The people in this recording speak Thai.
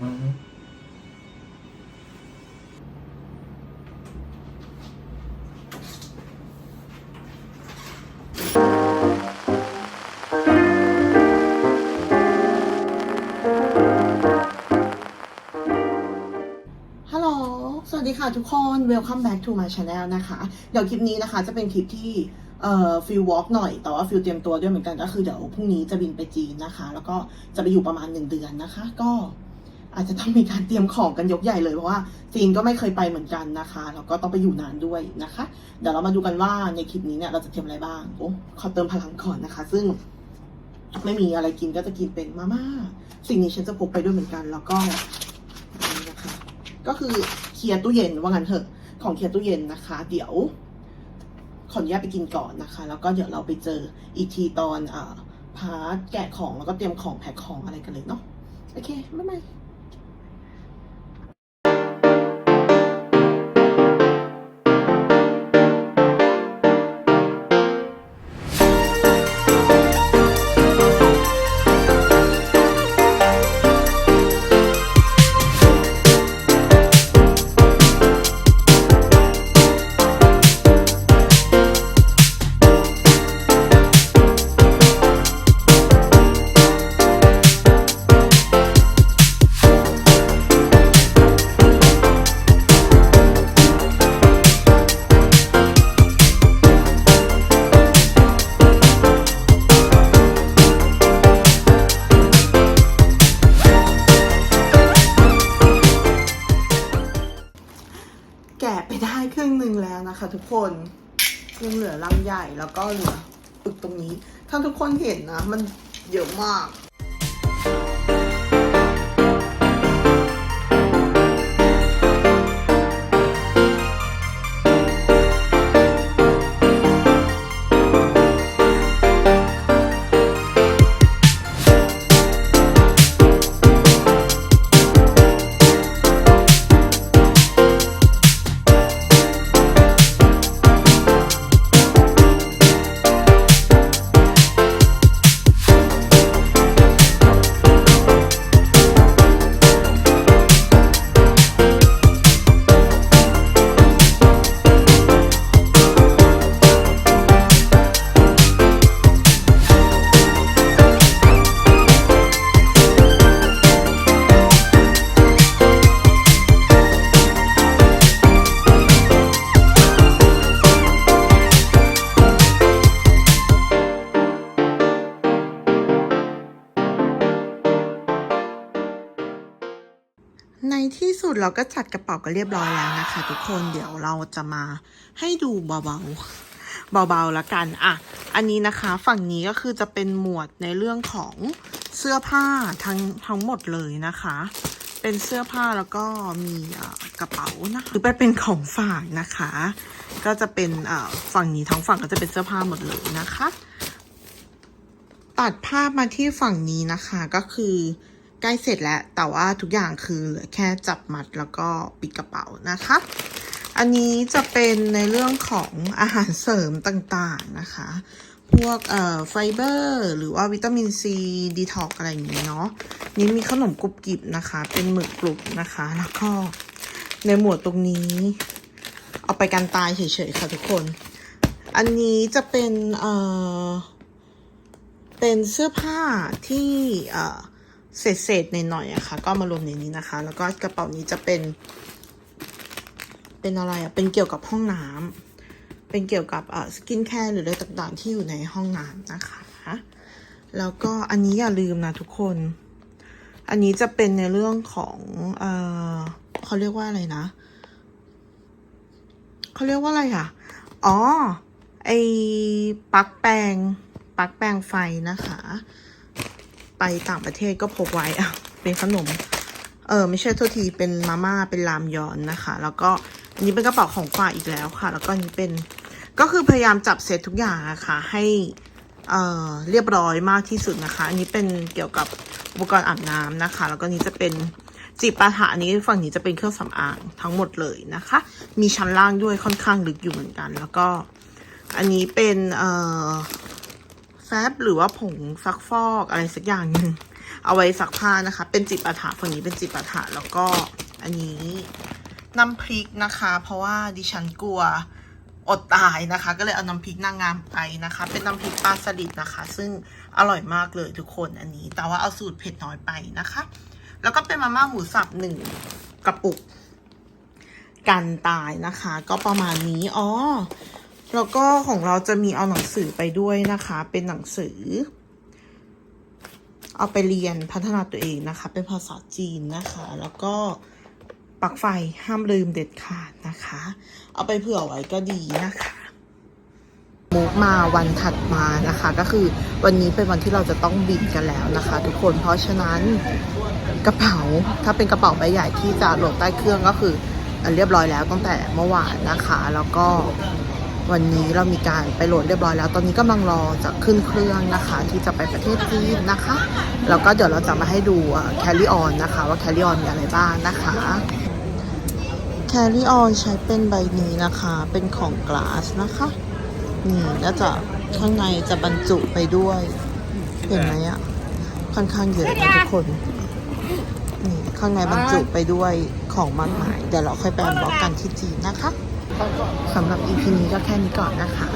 ฮึฮัลโหล สวัสดีค่ะทุกคน welcome back to my channel นะคะ เดี๋ยวคลิปนี้นะคะจะเป็นคลิปที่เอ่อฟิลวอล์กหน่อย แต่ว่าฟิลเตรียมตัวด้วยเหมือนกันก็คือเดี๋ยวพรุ่งนี้จะบินไปจีนนะคะ แล้วก็จะไปอยู่ประมาณหนึ่งเดือนนะคะ ก็ อาจจะต้องมีการเตรียมของกันยกใหญ่เลยเพราะว่าจีนก็ไม่เคยไปเหมือนกันนะคะแล้วก็ต้องไปอยู่นานด้วยนะคะ เดี๋ยวเรามาดูกันว่าในคลิปนี้เนี่ยเราจะเตรียมอะไรบ้างโอ้ขอเติมพลังก่อนนะคะ ซึ่งไม่มีอะไรกินก็จะกินเป็นมาม่าสิ่งนี้ฉันจะพกไปด้วยเหมือนกัน แล้วก็นนี้นะคะ ก็คือเคลียร์ตู้เย็นว่างั้นเถอะของเคลียร์ตู้เย็นนะคะ เดี๋ยวขออนุญาตไปกินก่อนนะคะ แล้วก็เดี๋ยวเราไปเจออีกทีตอนอ่าพาร์ทแกะของแล้วก็เตรียมของแพ็คของอะไรกันเลยเนาะโอเค บ๊ายบาย ไปได้ครึ่งหนึ่งแล้วนะคะ ทุกคนยังเหลือลังใหญ่แล้วก็เหลือปึกตรงนี้ ถ้าทุกคนเห็นนะ มันเยอะมาก ที่สุดเราก็จัดกระเป๋ากันเรียบร้อยแล้วนะคะ ทุกคนเดี๋ยวเราจะมาให้ดูเบาๆเบาๆแล้วกันอะอันนี้นะคะฝั่งนี้ก็คือจะเป็นหมวดในเรื่องของเสื้อผ้าทั้งทั้งหมดเลยนะคะ เป็นเสื้อผ้าแล้วก็มีกระเป๋านะคะหรือเป็นของฝากนะคะ ก็จะเป็นฝั่งนี้ทั้งฝั่งก็จะเป็นเสื้อผ้าหมดเลยนะคะ ตัดภาพมาที่ฝั่งนี้นะคะก็คือ ล้เสร็จแล้ว แต่ว่าทุกอย่างคือเหลือแค่จับมัดแล้วก็ปิดกระเป๋านะคะ อันนี้จะเป็นในเรื่องของอาหารเสริมต่างๆนะคะ พวกเอ่อไฟเบอร์หรือว่าวิตามินซีดีท็อกอะไรอย่างนี้ยเนาะ นี่มีขนมกรุบกริบนะคะ เป็นหมึกกรุบนะคะ แล้วก็ในหมวดตรงนี้ เอาไปกันตายเฉยๆค่ะทุกคน อันนี้จะเป็นเอ่อเป็นเสื้อผ้าที่เอ่อ เศษๆหน่อยๆอะค่ะ ก็มารวมในนี้นะคะ แล้วก็กระเป๋านี้จะเป็น เป็นอะไรอะเป็นเกี่ยวกับห้องน้ำเป็นเกี่ยวกับเอ่อสกินแคร์หรืออะไรต่างๆ ที่อยู่ในห้องน้ำนะคะ แล้วก็อันนี้อย่าลืมนะทุกคน อันนี้จะเป็นในเรื่องของเอ่อเขาเรียกว่าอะไรนะเขาเรียกว่าอะไรอะอ๋อไอปลั๊กแปลงปลั๊กแปลงไฟนะคะ ไปต่างประเทศก็พกไว้อะเป็นขนม เออไม่ใช่โทษทีเป็นมาม่าเป็นรามยอนนะคะ แล้วก็อันนี้เป็นกระเป๋าของฝากอีกแล้วค่ะ แล้วก็อันนี้เป็นก็คือพยายามจับเซตทุกอย่างอะค่ะให้เอ่อเรียบร้อยมากที่สุดนะคะ อันนี้เป็นเกี่ยวกับอุปกรณ์อาบน้ำนะคะ แล้วก็นี้จะเป็นจีบปาถะอันนี้ฝั่งนี้จะเป็นเครื่องสำอางทั้งหมดเลยนะคะ มีชั้นล่างด้วยค่อนข้างลึกอยู่เหมือนกัน แล้วก็อันนี้เป็นเอ่อ แฟบหรือว่าผงซักฟอกอะไรสักอย่างหนึ่งเอาไว้ซักผ้านะคะ เป็นจิปาถะฝั่งนี้เป็นจิปาถะแล้วก็อันนี้น้ำพริกนะคะ เพราะว่าดิฉันกลัวอดตายนะคะ ก็เลยเอาน้ำพริกนางงามไปนะคะ เป็นน้ำพริกปลาสลิดนะคะ ซึ่งอร่อยมากเลยทุกคนอันนี้ แต่ว่าเอาสูตรเผ็ดน้อยไปนะคะ แล้วก็เป็นมาม่าหมูสับหนึ่งกระปุก กันตายนะคะ ก็ประมาณนี้อ๋อ แล้วก็ของเราจะมีเอาหนังสือไปด้วยนะคะ เป็นหนังสือ เอาไปเรียนพัฒนาตัวเองนะคะ เป็นภาษาจีนนะคะ แล้วก็ปลั๊กไฟห้ามลืมเด็ดขาดนะคะ เอาไปเผื่อไว้ก็ดีนะคะมุกมาวันถัดมานะคะ ก็คือวันนี้เป็นวันที่เราจะต้องบินกันแล้วนะคะ ทุกคนเพราะฉะนั้นกระเป๋าถ้าเป็นกระเป๋าใบใหญ่ที่จะโหลดใต้เครื่องก็คือเรียบร้อยแล้วตั้งแต่เมื่อวานนะคะ แล้วก็ วันนี้เรามีการไปโหลดเรียบร้อยแล้ว ตอนนี้กำลังรอจะขึ้นเครื่องนะคะ ที่จะไปประเทศจีนนะคะ แล้วก็เดี๋ยวเราจะมาให้ดูแคล r ี o ออนนะคะ ว่าแคล r ี o ออนมีอะไรบ้างนะคะแคล r ี o ออนใช้เป็นใบนี้นะคะ เป็นของกลาสนะคะ นี่ก็จะข้างในจะบรรจุไปด้วย เห็นไหมอะค่อนข้างเยอะนะทุกคน นี่ข้างในบรรจุไปด้วยของมากมาย เดี๋ยวเราค่อยไปอันบล็อกกันที่จีนนะคะ สำหรับ EP นี้ก็แค่นี้ก่อนนะคะ